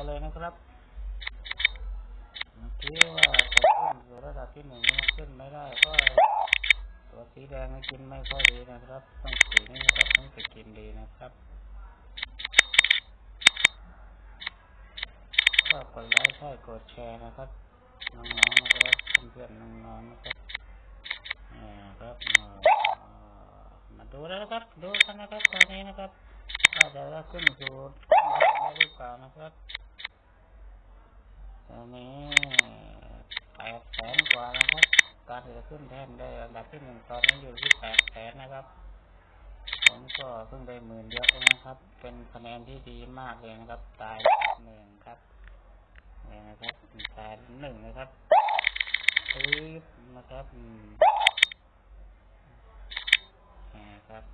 กันเลยนะครับเมื่อกี้ว่าจะขึ้นสู่ระดับที่หนึ่งยังขึ้นไม่ได้ก็ตัวสีแดงกินไม่ค่อยดีนะครับ ต้องสีนี้นะครับต้องจะกินดีนะครับก็กดไลค์ใช่กดแชร์นะครับน้องๆนะครับเพื่อนๆน้องๆนะครับอ่ครับมามาดูแล้วนะครับดูกันนะครับตอนนี้นะครับว่าจะขึ้นสู่ได้หรือเปล่านะครับ นนี้แปดแสนกว่านะครับ การที่จะขึ้นแท่นได้อันดับที่หนึ่งตอนนี้อยู่ที่แปดแสนนะครับ ผมก็เพิ่งได้หมื่นเดียวเองนะครับ เป็นคะแนนที่ดีมากเลยนะครับ ตายหนึ่งครับนี่นะครับตายหนึ่งนะครับปึ๊บนะครับนี่ครับ